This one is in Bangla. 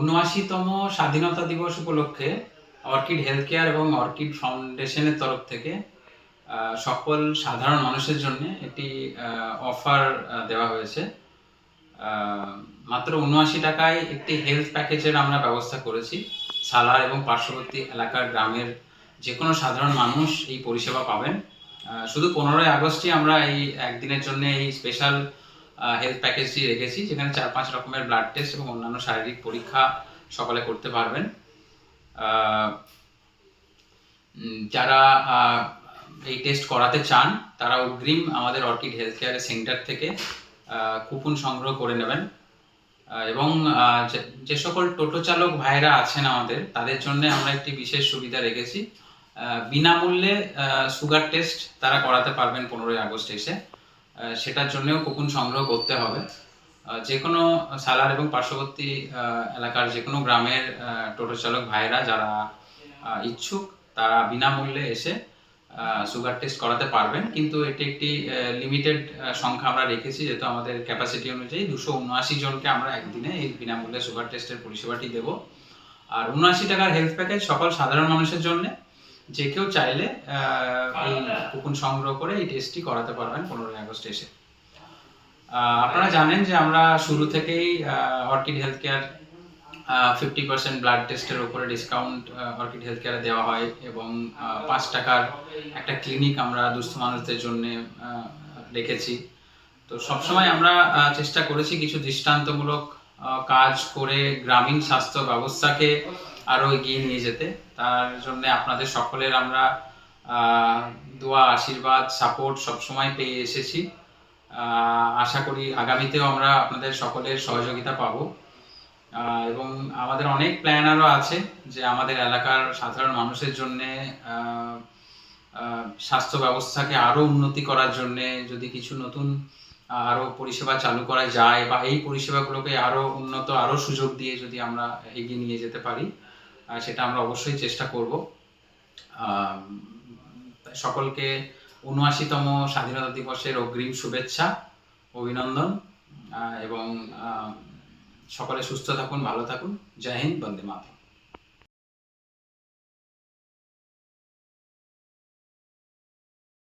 উনআশিতম স্বাধীনতা দিবস উপলক্ষে অর্কিড হেলথ কেয়ার এবং অর্কিড ফাউন্ডেশনের তরফ থেকে সকল সাধারণ মানুষের জন্য একটি অফার দেওয়া হয়েছে। মাত্র উনআশি টাকায় একটি হেলথ প্যাকেজের আমরা ব্যবস্থা করেছি। সালার এবং পার্শ্ববর্তী এলাকার গ্রামের যে কোনো সাধারণ মানুষ এই পরিষেবা পাবেন। শুধু পনেরোই আগস্টই আমরা এই একদিনের জন্য এই স্পেশাল হেলথ প্যাকেজটি রেখেছি, যেখানে চার পাঁচ রকমের ব্লাড টেস্ট এবং অন্যান্য শারীরিক পরীক্ষা সকলে করতে পারবেন। যারা এই টেস্ট করাতে চান, তারা অগ্রিম আমাদের অর্কিড হেলথ কেয়ার সেন্টার থেকে কুপন সংগ্রহ করে নেবেন। এবং যে- সকল টোটো চালক ভাইরা আছেন আমাদের, তাদের জন্য আমরা একটি বিশেষ সুবিধা রেখেছি। বিনামূল্যে সুগার টেস্ট তারা করাতে পারবেন পনেরোই আগস্ট এসে। সেটার জন্যও কুপন সংগ্রহ করতে হবে। যে কোনো সালার এবং পার্শ্ববর্তী এলাকার যে কোনো গ্রামের টোটো চালক ভাইরা যারা ইচ্ছুক, তারা বিনামূল্যে এসে সুগার টেস্ট করাতে পারবেন। কিন্তু এটি একটি লিমিটেড সংখ্যা আমরা রেখেছি, যেহেতু আমাদের ক্যাপাসিটি অনুযায়ী দুশো উনআশি জনকে আমরা একদিনে এই বিনামূল্যে সুগার টেস্টের পরিষেবাটি দেব। আর উনআশি টাকার হেলথ প্যাকেজ সকল সাধারণ মানুষের জন্য। যে কেউ চাইলে এই কুপন সংগ্রহ করে এই টেস্টটি করাতে পারবেন পনেরোই আগস্ট এসে। আপনারা জানেন যে আমরা শুরু থেকেই orchid health care fifty percent blood টেস্টের উপরে ডিসকাউন্ট অর্কিড হেলথ কেয়ারে দেওয়া হয় এবং পাঁচ টাকার একটা ক্লিনিক আমরা দুস্থ মানুষদের জন্য রেখেছি। তো সবসময় আমরা চেষ্টা করেছি কিছু দৃষ্টান্তমূলক কাজ করে গ্রামীণ স্বাস্থ্য ব্যবস্থাকে আরও এগিয়ে নিয়ে যেতে। তার জন্য আপনাদের সকলের আমরা দোয়া, আশীর্বাদ, সাপোর্ট সবসময় পেয়ে এসেছি। আশা করি আগামীতেও আমরা আপনাদের সকলের সহযোগিতা পাবো। এবং আমাদের অনেক প্ল্যান আরও আছে যে আমাদের এলাকার সাধারণ মানুষের জন্য স্বাস্থ্য ব্যবস্থাকে আরও উন্নতি করার জন্যে যদি কিছু নতুন আরও পরিষেবা চালু করা যায় বা এই পরিষেবাগুলোকে আরও উন্নত আরও সুযোগ দিয়ে যদি আমরা এগিয়ে নিয়ে যেতে পারি। সেটা আমরা অবশ্যই চেষ্টা করব। সকলকে উনআশিতম স্বাধীনতা দিবসের অগ্রিম শুভেচ্ছা, অভিনন্দন এবং সকলে সুস্থ থাকুন, ভালো থাকুন। জয় হিন্দ, বন্দে মাতরম।